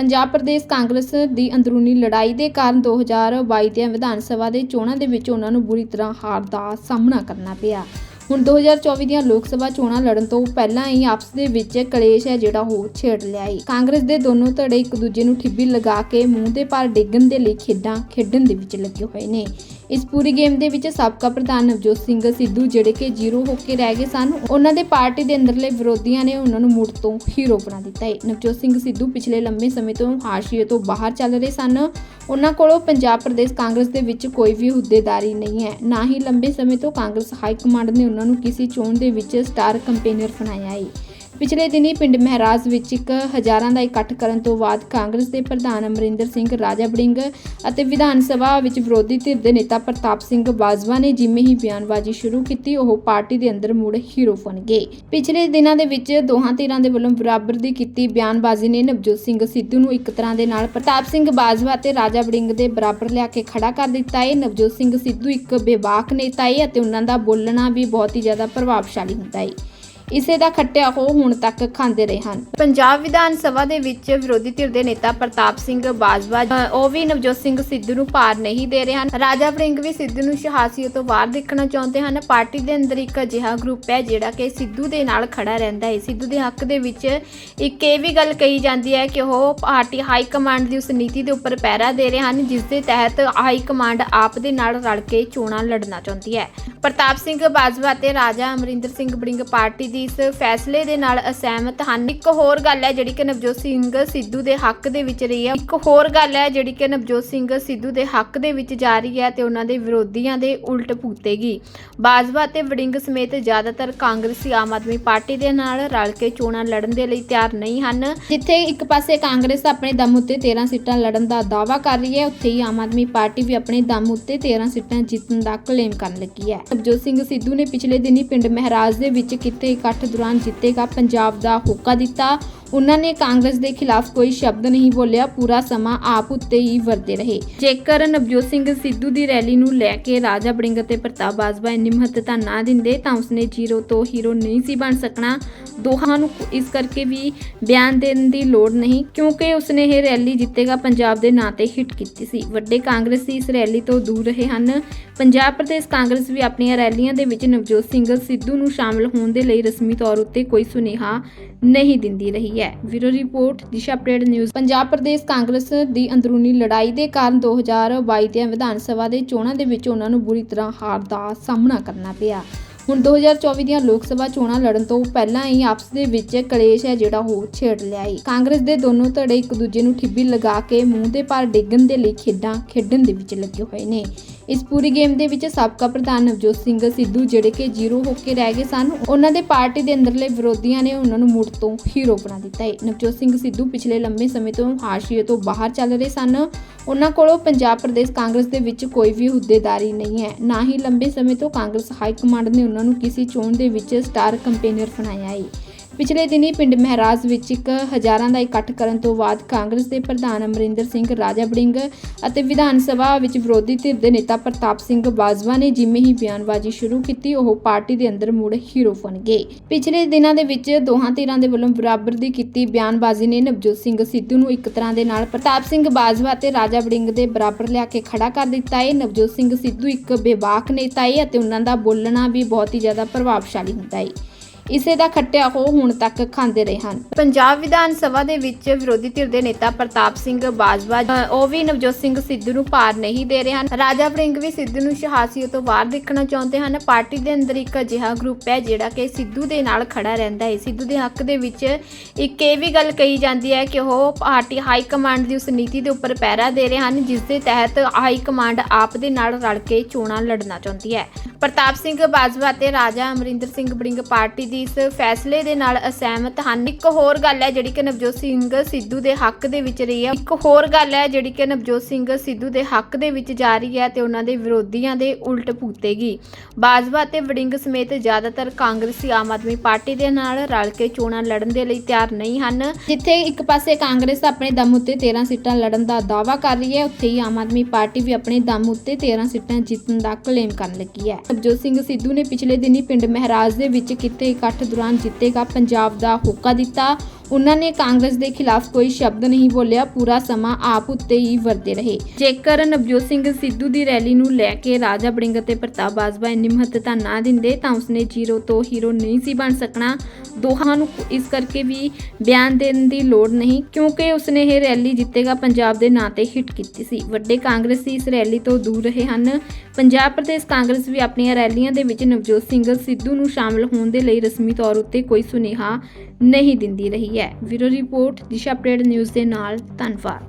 ਪੰਜਾਬ ਪ੍ਰਦੇਸ਼ ਕਾਂਗਰਸ ਦੀ ਅੰਦਰੂਨੀ ਲੜਾਈ ਦੇ ਕਾਰਨ 2022 ਦੀਆਂ ਵਿਧਾਨ ਸਭਾ ਦੇ ਚੋਣਾਂ ਦੇ ਵਿੱਚ ਉਹਨਾਂ ਨੂੰ ਬੁਰੀ ਤਰ੍ਹਾਂ ਹਾਰ ਦਾ ਸਾਹਮਣਾ ਕਰਨਾ ਪਿਆ। ਹੁਣ 2024 ਦੀਆਂ ਲੋਕ ਸਭਾ ਚੋਣਾਂ ਲੜਨ ਤੋਂ ਪਹਿਲਾਂ ਹੀ ਆਪਸ ਦੇ ਵਿੱਚ ਕਲੇਸ਼ ਹੈ ਜਿਹੜਾ ਉਹ ਛੇੜ ਲਿਆ ਹੈ ਕਾਂਗਰਸ ਦੇ ਦੋਨੋਂ ਧੜੇ ਇੱਕ ਦੂਜੇ ਨੂੰ ਠਿੱਬੀ ਲਗਾ ਕੇ ਮੂੰਹ ਦੇ ਭਾਰ ਡਿੱਗਣ ਦੇ ਲਈ ਖੇਡਾਂ ਖੇਡਣ ਦੇ ਵਿੱਚ ਲੱਗੇ ਹੋਏ ਨੇ। ਇਸ ਪੂਰੀ ਗੇਮ ਦੇ ਵਿੱਚ ਸਾਬਕਾ ਪ੍ਰਧਾਨ ਨਵਜੋਤ ਸਿੰਘ ਸਿੱਧੂ ਜਿਹੜੇ ਕਿ ਜ਼ੀਰੋ ਹੋ ਕੇ ਰਹਿ ਗਏ ਸਨ, ਉਹਨਾਂ ਦੇ ਪਾਰਟੀ ਦੇ ਅੰਦਰਲੇ ਵਿਰੋਧੀਆਂ ਨੇ ਉਹਨਾਂ ਨੂੰ ਮੁੜ ਤੋਂ ਹੀਰੋ ਬਣਾ ਦਿੱਤਾ ਹੈ ਨਵਜੋਤ ਸਿੰਘ ਸਿੱਧੂ ਪਿਛਲੇ ਲੰਮੇ ਸਮੇਂ ਤੋਂ ਹਾਸ਼ੀਏ ਤੋਂ ਬਾਹਰ ਚੱਲ ਰਹੇ ਸਨ। ਉਹਨਾਂ ਕੋਲੋਂ ਪੰਜਾਬ ਪ੍ਰਦੇਸ਼ ਕਾਂਗਰਸ ਦੇ ਵਿੱਚ ਕੋਈ ਵੀ ਅਹੁਦੇਦਾਰੀ ਨਹੀਂ ਹੈ। ਨਾ ਹੀ ਲੰਬੇ ਸਮੇਂ ਤੋਂ ਕਾਂਗਰਸ ਹਾਈ ਕਮਾਂਡ ਨੇ ਉਹਨਾਂ ਨੂੰ ਕਿਸੇ ਚੋਣ ਦੇ ਵਿੱਚ ਸਟਾਰ ਕੰਪੇਨਰ ਬਣਾਇਆ ਹੈ ਪਿਛਲੇ ਦਿਨੀ ਪਿੰਡ ਮਹਿਰਾਜ ਵਿੱਚ ਇੱਕ ਹਜ਼ਾਰਾਂ ਦਾ ਇਕੱਠ ਕਰਨ ਤੋਂ ਬਾਅਦ ਕਾਂਗਰਸ ਦੇ ਪ੍ਰਧਾਨ ਅਮਰਿੰਦਰ ਸਿੰਘ, ਰਾਜਾ ਬੜਿੰਗ ਅਤੇ ਵਿਧਾਨ ਸਭਾ ਵਿੱਚ ਵਿਰੋਧੀ ਧਿਰ ਦੇ ਨੇਤਾ ਪ੍ਰਤਾਪ ਸਿੰਘ ਬਾਜਵਾ ਨੇ ਜਿਵੇਂ ਹੀ ਬਿਆਨਬਾਜ਼ੀ ਸ਼ੁਰੂ ਕੀਤੀ, ਉਹ ਪਾਰਟੀ ਦੇ ਅੰਦਰ ਮੁੜ ਹੀਰੋ ਬਣ ਗਏ। ਪਿਛਲੇ ਦਿਨਾਂ ਦੇ ਵਿੱਚ ਦੋਹਾਂ ਧਿਰਾਂ ਦੇ ਵੱਲੋਂ ਬਰਾਬਰ ਦੀ ਕੀਤੀ ਬਿਆਨਬਾਜ਼ੀ ਨੇ ਨਵਜੋਤ ਸਿੰਘ ਸਿੱਧੂ ਨੂੰ ਇੱਕ ਤਰ੍ਹਾਂ ਦੇ ਨਾਲ ਪ੍ਰਤਾਪ ਸਿੰਘ ਬਾਜਵਾ ਅਤੇ ਰਾਜਾ ਬੜਿੰਗ ਦੇ ਬਰਾਬਰ ਲਿਆ ਕੇ ਖੜਾ ਕਰ ਦਿੱਤਾ ਹੈ ਨਵਜੋਤ ਸਿੰਘ ਸਿੱਧੂ ਇੱਕ ਬੇਬਾਕ ਨੇਤਾ ਹੈ ਅਤੇ ਉਹਨਾਂ ਦਾ ਬੋਲਣਾ ਵੀ ਬਹੁਤ ਹੀ ਜ਼ਿਆਦਾ ਪ੍ਰਭਾਵਸ਼ਾਲੀ ਹੁੰਦਾ ਹੈ ਇਸੇ ਦਾ ਖੱਟਿਆ ਹੋ ਹੁਣ ਤੱਕ ਖਾਂਦੇ ਰਹੇ ਹਨ। ਪੰਜਾਬ ਵਿਧਾਨ ਸਭਾ ਦੇ ਵਿੱਚ ਵਿਰੋਧੀ ਧਿਰ ਦੇ ਨੇਤਾ ਪ੍ਰਤਾਪ ਸਿੰਘ ਬਾਜਵਾ ਉਹ ਵੀ ਨਵਜੋਤ ਸਿੰਘ ਸਿੱਧੂ ਨੂੰ ਭਾਰ ਨਹੀਂ ਦੇ ਰਹੇ ਹਨ। ਰਾਜਾ ਵੜਿੰਗ ਵੀ ਸਿੱਧੂ ਨੂੰ ਸ਼ਹਾਸੀਅਤ ਤੋਂ ਬਾਹਰ ਦੇਖਣਾ ਚਾਹੁੰਦੇ ਹਨ। ਪਾਰਟੀ ਦੇ ਅੰਦਰ ਇੱਕ ਅਜਿਹਾ ਗਰੁੱਪ ਹੈ ਜਿਹੜਾ ਕਿ ਸਿੱਧੂ ਦੇ ਨਾਲ ਖੜਾ ਰਹਿੰਦਾ ਹੈ। ਸਿੱਧੂ ਦੇ ਹੱਕ ਦੇ ਵਿੱਚ ਇੱਕ ਇਹ ਵੀ ਗੱਲ ਕਹੀ ਜਾਂਦੀ ਹੈ ਕਿ ਉਹ ਪਾਰਟੀ ਹਾਈ ਕਮਾਂਡ ਦੀ ਉਸ ਨੀਤੀ ਦੇ ਉੱਪਰ ਪਹਿਰਾ ਦੇ ਰਹੇ ਹਨ, ਜਿਸ ਦੇ ਤਹਿਤ ਹਾਈ ਕਮਾਂਡ ਆਪ ਦੇ ਨਾਲ ਰਲ ਕੇ ਚੋਣਾਂ ਲੜਨਾ ਚਾਹੁੰਦੀ ਹੈ। ਪ੍ਰਤਾਪ ਸਿੰਘ ਬਾਜਵਾ ਤੇ ਰਾਜਾ ਅਮਰਿੰਦਰ ਸਿੰਘ ਬੜਿੰਗ ਪਾਰਟੀ ਦੀ ਇਸ ਫੈਸਲੇ ਦੇ ਨਾਲ ਅਸਹਿਮਤ ਹਨ। ਇੱਕ ਹੋਰ ਗੱਲ ਹੈ ਜਿਹੜੀ ਕਿ ਨਵਜੋਤ ਸਿੰਘ ਸਿੱਧੂ ਦੇ ਹੱਕ ਦੇ ਵਿੱਚ ਰਹੀ ਹੈ। ਇੱਕ ਹੋਰ ਗੱਲ ਹੈ ਜਿਹੜੀ ਕਿ ਨਵਜੋਤ ਸਿੰਘ ਸਿੱਧੂ ਦੇ ਹੱਕ ਦੇ ਵਿੱਚ ਜਾ ਰਹੀ ਹੈ ਤੇ ਉਹਨਾਂ ਦੇ ਵਿਰੋਧੀਆਂ ਦੇ ਉਲਟ ਭੂਤੇਗੀ ਬਾਜਵਾ ਤੇ ਵੜਿੰਗ ਸਮੇਤ ਜ਼ਿਆਦਾਤਰ ਕਾਂਗਰਸੀ ਆਮ ਆਦਮੀ ਪਾਰਟੀ ਦੇ ਨਾਲ ਰਲ ਕੇ ਚੋਣਾਂ ਲੜਨ ਦੇ ਲਈ ਤਿਆਰ ਨਹੀਂ ਹਨ। ਜਿੱਥੇ ਇੱਕ ਪਾਸੇ ਕਾਂਗਰਸ ਆਪਣੇ ਦਮ ਉੱਤੇ 13 ਸੀਟਾਂ ਲੜਨ ਦਾ ਦਾਅਵਾ ਕਰ ਰਹੀ ਹੈ, ਉੱਥੇ ਹੀ ਆਮ ਆਦਮੀ ਪਾਰਟੀ ਵੀ ਆਪਣੇ ਦਮ ਉੱਤੇ 13 ਸੀਟਾਂ ਜਿੱਤਣ ਦਾ ਕਲੇਮ ਕਰਨ ਲੱਗੀ ਹੈ। ਨਵਜੋਤ ਸਿੰਘ ਸਿੱਧੂ ਨੇ ਪਿਛਲੇ ਦਿਨੀ ਪਿੰਡ ਮਹਿਰਾਜ ਦੇ ਵਿੱਚ ਕੀਤੇ ਇਕੱਠ ਦੌਰਾਨ ਜਿੱਤੇਗਾ ਪੰਜਾਬ ਦਾ ਹੋਕਾ ਦਿੱਤਾ। ਉਹਨਾਂ ਨੇ ਕਾਂਗਰਸ ਦੇ ਖਿਲਾਫ ਕੋਈ ਸ਼ਬਦ ਨਹੀਂ ਬੋਲਿਆ, ਪੂਰਾ ਸਮਾਂ ਆਪ ਉੱਤੇ ਹੀ ਵਰਦੇ ਰਹੇ। ਜੇਕਰ ਨਵਜੋਤ ਸਿੰਘ ਸਿੱਧੂ ਦੀ ਰੈਲੀ ਨੂੰ ਲੈ ਕੇ ਰਾਜਾ ਬੜਿੰਗ ਅਤੇ ਪ੍ਰਤਾਪ ਬਾਜਵਾ ਇੰਨੀ ਮਹੱਤਤਾ ਨਾ ਦਿੰਦੇ ਤਾਂ ਉਸਨੇ ਜ਼ੀਰੋ ਤੋਂ ਹੀਰੋ ਨਹੀਂ ਸੀ ਬਣ ਸਕਣਾ। ਦੋਹਾਂ ਨੂੰ ਇਸ ਕਰਕੇ ਵੀ ਬਿਆਨ ਦੇਣ ਦੀ ਲੋੜ ਨਹੀਂ, ਕਿਉਂਕਿ ਉਸਨੇ ਇਹ ਰੈਲੀ ਜਿੱਤੇਗਾ ਪੰਜਾਬ ਦੇ ਨਾਂ ਤੇ ਹਿੱਟ ਕੀਤੀ ਸੀ। ਵੱਡੇ ਕਾਂਗਰਸੀ ਇਸ ਰੈਲੀ ਤੋਂ ਦੂਰ ਰਹੇ ਹਨ। ਪੰਜਾਬ ਪ੍ਰਦੇਸ਼ ਕਾਂਗਰਸ ਵੀ ਆਪਣੀਆਂ ਰੈਲੀਆਂ ਦੇ ਵਿੱਚ ਨਵਜੋਤ ਸਿੰਘ ਸਿੱਧੂ ਨੂੰ ਸ਼ਾਮਲ ਹੋਣ ਦੇ ਲਈ ਰਸਮੀ ਤੌਰ ਉੱਤੇ ਕੋਈ ਸੁਨੇਹਾ ਨਹੀਂ ਦਿੰਦੀ ਰਹੀ ਹੈ। Bureau report, Disha update news. Punjab Pradesh Congress ਦੀ ਅੰਦਰੂਨੀ ਲੜਾਈ ਦੇ ਕਾਰਨ 2022 ਦੀਆਂ ਵਿਧਾਨ ਸਭਾ ਦੇ ਚੋਣਾਂ ਦੇ ਵਿੱਚ ਉਹਨਾਂ ਨੂੰ ਬੁਰੀ ਤਰ੍ਹਾਂ ਹਾਰ ਦਾ ਸਾਹਮਣਾ ਕਰਨਾ ਪਿਆ। ਹੁਣ 2024 ਦੀਆਂ ਲੋਕ ਸਭਾ ਚੋਣਾਂ ਲੜਨ ਤੋਂ ਪਹਿਲਾਂ ਹੀ ਆਪਸ ਦੇ ਵਿੱਚ ਕਲੇਸ਼ ਹੈ ਜਿਹੜਾ ਉਹ ਛੇੜ ਲਿਆ ਹੈ ਕਾਂਗਰਸ ਦੇ ਦੋਨੋਂ ਧੜੇ ਇੱਕ ਦੂਜੇ ਨੂੰ ਠਿੱਬੀ ਲਗਾ ਕੇ ਮੂੰਹ ਦੇ ਭਾਰ ਡਿੱਗਣ ਦੇ ਲਈ ਖੇਡਾਂ ਖੇਡਣ ਦੇ ਵਿੱਚ ਲੱਗੇ ਹੋਏ ਨੇ। ਇਸ ਪੂਰੀ ਗੇਮ ਦੇ ਵਿੱਚ ਸਾਬਕਾ ਪ੍ਰਧਾਨ ਨਵਜੋਤ ਸਿੰਘ ਸਿੱਧੂ ਜਿਹੜੇ ਕਿ ਜ਼ੀਰੋ ਹੋ ਕੇ ਰਹਿ ਗਏ ਸਨ, ਉਹਨਾਂ ਦੇ ਪਾਰਟੀ ਦੇ ਅੰਦਰਲੇ ਵਿਰੋਧੀਆਂ ਨੇ ਉਹਨਾਂ ਨੂੰ ਮੁੜ ਤੋਂ ਹੀਰੋ ਬਣਾ ਦਿੱਤਾ ਹੈ। ਨਵਜੋਤ ਸਿੰਘ ਸਿੱਧੂ ਪਿਛਲੇ ਲੰਬੇ ਸਮੇਂ ਤੋਂ ਹਾਸ਼ੀਏ ਤੋਂ ਬਾਹਰ ਚੱਲ ਰਹੇ ਸਨ। ਉਹਨਾਂ ਕੋਲੋਂ ਪੰਜਾਬ ਪ੍ਰਦੇਸ਼ ਕਾਂਗਰਸ ਦੇ ਵਿੱਚ ਕੋਈ ਵੀ ਅਹੁਦੇਦਾਰੀ ਨਹੀਂ ਹੈ। ਨਾ ਹੀ ਲੰਬੇ ਸਮੇਂ ਤੋਂ ਕਾਂਗਰਸ ਹਾਈ ਕਮਾਂਡ ਨੇ ਉਹਨਾਂ ਨੂੰ ਕਿਸੇ ਚੋਣ ਦੇ ਵਿੱਚ ਸਟਾਰ ਕੰਪੇਨਰ ਬਣਾਇਆ ਹੈ। ਪਿਛਲੇ ਦਿਨੀ ਪਿੰਡ ਮਹਿਰਾਜ ਵਿੱਚ ਇੱਕ ਹਜ਼ਾਰਾਂ ਦਾ ਇਕੱਠ ਕਰਨ ਤੋਂ ਬਾਅਦ ਕਾਂਗਰਸ ਦੇ ਪ੍ਰਧਾਨ ਅਮਰਿੰਦਰ ਸਿੰਘ ਰਾਜਾ ਬੜਿੰਗ ਅਤੇ ਵਿਧਾਨ ਸਭਾ ਵਿੱਚ ਵਿਰੋਧੀ ਧਿਰ ਦੇ ਨੇਤਾ ਪ੍ਰਤਾਪ ਸਿੰਘ ਬਾਜਵਾ ਨੇ ਜਿਵੇਂ ਹੀ ਬਿਆਨਬਾਜ਼ੀ ਸ਼ੁਰੂ ਕੀਤੀ, ਉਹ ਪਾਰਟੀ ਦੇ ਅੰਦਰ ਮੁੜ ਹੀਰੋ ਬਣ ਗਏ। ਪਿਛਲੇ ਦਿਨਾਂ ਦੇ ਵਿੱਚ ਦੋਹਾਂ ਧਿਰਾਂ ਦੇ ਵੱਲੋਂ ਬਰਾਬਰ ਦੀ ਕੀਤੀ ਬਿਆਨਬਾਜ਼ੀ ਨੇ ਨਵਜੋਤ ਸਿੰਘ ਸਿੱਧੂ ਨੂੰ ਇੱਕ ਤਰ੍ਹਾਂ ਦੇ ਨਾਲ ਪ੍ਰਤਾਪ ਸਿੰਘ ਬਾਜਵਾ ਅਤੇ ਰਾਜਾ ਬੜਿੰਗ ਦੇ ਬਰਾਬਰ ਲਿਆ ਕੇ ਖੜਾ ਕਰ ਦਿੱਤਾ ਹੈ ਨਵਜੋਤ ਸਿੰਘ ਸਿੱਧੂ ਇੱਕ ਬੇਬਾਕ ਨੇਤਾ ਹੈ ਅਤੇ ਉਹਨਾਂ ਦਾ ਬੋਲਣਾ ਵੀ ਬਹੁਤ ਹੀ ਜ਼ਿਆਦਾ ਪ੍ਰਭਾਵਸ਼ਾਲੀ ਹੁੰਦਾ ਹੈ ਇਸੇ ਦਾ ਖੱਟਿਆ ਹੋ ਹੁਣ ਤੱਕ ਖਾਂਦੇ ਰਹੇ ਹਨ। ਪੰਜਾਬ ਵਿਧਾਨ ਸਭਾ ਦੇ ਵਿੱਚ ਵਿਰੋਧੀ ਧਿਰ ਦੇ ਨੇਤਾ ਪ੍ਰਤਾਪ ਸਿੰਘ ਬਾਜਵਾ ਉਹ ਵੀ ਨਵਜੋਤ ਸਿੰਘ ਸਿੱਧੂ ਨੂੰ ਭਾਰ ਨਹੀਂ ਦੇ ਰਹੇ ਹਨ। ਰਾਜਾ ਵੜਿੰਗ ਵੀ ਸਿੱਧੂ ਨੂੰ ਸ਼ਹਾਸੀਅਤ ਤੋਂ ਬਾਹਰ ਦੇਖਣਾ ਚਾਹੁੰਦੇ ਹਨ। ਪਾਰਟੀ ਦੇ ਅੰਦਰ ਇੱਕ ਅਜਿਹਾ ਗਰੁੱਪ ਹੈ ਜਿਹੜਾ ਕਿ ਸਿੱਧੂ ਦੇ ਨਾਲ ਖੜਾ ਰਹਿੰਦਾ ਹੈ। ਸਿੱਧੂ ਦੇ ਹੱਕ ਦੇ ਵਿੱਚ ਇੱਕ ਇਹ ਵੀ ਗੱਲ ਕਹੀ ਜਾਂਦੀ ਹੈ ਕਿ ਉਹ ਪਾਰਟੀ ਹਾਈ ਕਮਾਂਡ ਦੀ ਉਸ ਨੀਤੀ ਦੇ ਉੱਪਰ ਪਹਿਰਾ ਦੇ ਰਹੇ ਹਨ, ਜਿਸ ਦੇ ਤਹਿਤ ਹਾਈ ਕਮਾਂਡ ਆਪ ਦੇ ਨਾਲ ਰਲ ਕੇ ਚੋਣਾਂ ਲੜਨਾ ਚਾਹੁੰਦੀ ਹੈ। ਪ੍ਰਤਾਪ ਸਿੰਘ ਬਾਜਵਾ ਤੇ ਰਾਜਾ ਅਮਰਿੰਦਰ ਸਿੰਘ ਬੜਿੰਗ ਪਾਰਟੀ ਦੀ ਇਸ ਫੈਸਲੇ ਦੇ ਨਾਲ ਅਸਹਿਮਤ ਹਨ। ਇੱਕ ਹੋਰ ਗੱਲ ਹੈ ਜਿਹੜੀ ਕਿ ਨਵਜੋਤ ਸਿੰਘ ਸਿੱਧੂ ਦੇ ਹੱਕ ਦੇ ਵਿੱਚ ਰਹੀ ਹੈ। ਇੱਕ ਹੋਰ ਗੱਲ ਹੈ ਜਿਹੜੀ ਕਿ ਨਵਜੋਤ ਸਿੰਘ ਸਿੱਧੂ ਦੇ ਹੱਕ ਦੇ ਵਿੱਚ ਜਾ ਰਹੀ ਹੈ ਤੇ ਉਹਨਾਂ ਦੇ ਵਿਰੋਧੀਆਂ ਦੇ ਉਲਟ ਭੂਤੇਗੀ ਬਾਜਵਾ ਤੇ ਵੜਿੰਗ ਸਮੇਤ ਜ਼ਿਆਦਾਤਰ ਕਾਂਗਰਸੀ ਆਮ ਆਦਮੀ ਪਾਰਟੀ ਦੇ ਨਾਲ ਰਲ ਕੇ ਚੋਣਾਂ ਲੜਨ ਦੇ ਲਈ ਤਿਆਰ ਨਹੀਂ ਹਨ। ਜਿੱਥੇ ਇੱਕ ਪਾਸੇ ਕਾਂਗਰਸ ਆਪਣੇ ਦਮ ਉੱਤੇ 13 ਸੀਟਾਂ ਲੜਨ ਦਾ ਦਾਅਵਾ ਕਰ ਰਹੀ ਹੈ, ਉੱਥੇ ਹੀ ਆਮ ਆਦਮੀ ਪਾਰਟੀ ਵੀ ਆਪਣੇ ਦਮ ਉੱਤੇ 13 ਸੀਟਾਂ ਜਿੱਤਣ ਦਾ ਕਲੇਮ ਕਰਨ ਲੱਗੀ ਹੈ। ਨਵਜੋਤ ਸਿੰਘ ਸਿੱਧੂ ਨੇ ਪਿਛਲੇ ਦਿਨੀ ਪਿੰਡ ਮਹਿਰਾਜ ਦੇ ਵਿੱਚ ਕੀਤੇ ਇਕੱਠ ਦੌਰਾਨ ਜਿੱਤੇਗਾ ਪੰਜਾਬ ਦਾ ਹੋਕਾ ਦਿੱਤਾ। ਉਹਨਾਂ ਨੇ ਕਾਂਗਰਸ ਦੇ ਖਿਲਾਫ ਕੋਈ ਸ਼ਬਦ ਨਹੀਂ ਬੋਲਿਆ, ਪੂਰਾ ਸਮਾਂ ਆਪ ਉੱਤੇ ਹੀ ਵਰਦੇ ਰਹੇ। ਜੇਕਰ ਨਵਜੋਤ ਸਿੰਘ ਸਿੱਧੂ ਦੀ ਰੈਲੀ ਨੂੰ ਲੈ ਕੇ ਰਾਜਾ ਬੜਿੰਗ ਅਤੇ ਪ੍ਰਤਾਪ ਬਾਜਵਾ ਇੰਨੀ ਮਹੱਤਤਾ ਨਾ ਦਿੰਦੇ ਤਾਂ ਉਸਨੇ ਜ਼ੀਰੋ ਤੋਂ ਹੀਰੋ ਨਹੀਂ ਸੀ ਬਣ ਸਕਣਾ। ਦੋਹਾਂ ਨੂੰ ਇਸ ਕਰਕੇ ਵੀ ਬਿਆਨ ਦੇਣ ਦੀ ਲੋੜ ਨਹੀਂ, ਕਿਉਂਕਿ ਉਸਨੇ ਇਹ ਰੈਲੀ ਜਿੱਤੇਗਾ ਪੰਜਾਬ ਦੇ ਨਾਂ ਤੇ ਹਿੱਟ ਕੀਤੀ ਸੀ। ਵੱਡੇ ਕਾਂਗਰਸੀ ਇਸ ਰੈਲੀ ਤੋਂ ਦੂਰ ਰਹੇ ਹਨ। ਪੰਜਾਬ ਪ੍ਰਦੇਸ਼ ਕਾਂਗਰਸ ਵੀ ਆਪਣੀਆਂ ਰੈਲੀਆਂ ਦੇ ਵਿੱਚ ਨਵਜੋਤ ਸਿੰਘ ਸਿੱਧੂ ਨੂੰ ਸ਼ਾਮਲ ਹੋਣ ਦੇ ਲਈ ਰਸਮੀ ਤੌਰ ਉੱਤੇ ਕੋਈ ਸੁਨੇਹਾ ਨਹੀਂ ਦਿੰਦੀ ਰਹੀ ਹੈ। Bureau report, Disha update news ਦੇ ਨਾਲ ਧੰਨਵਾਦ।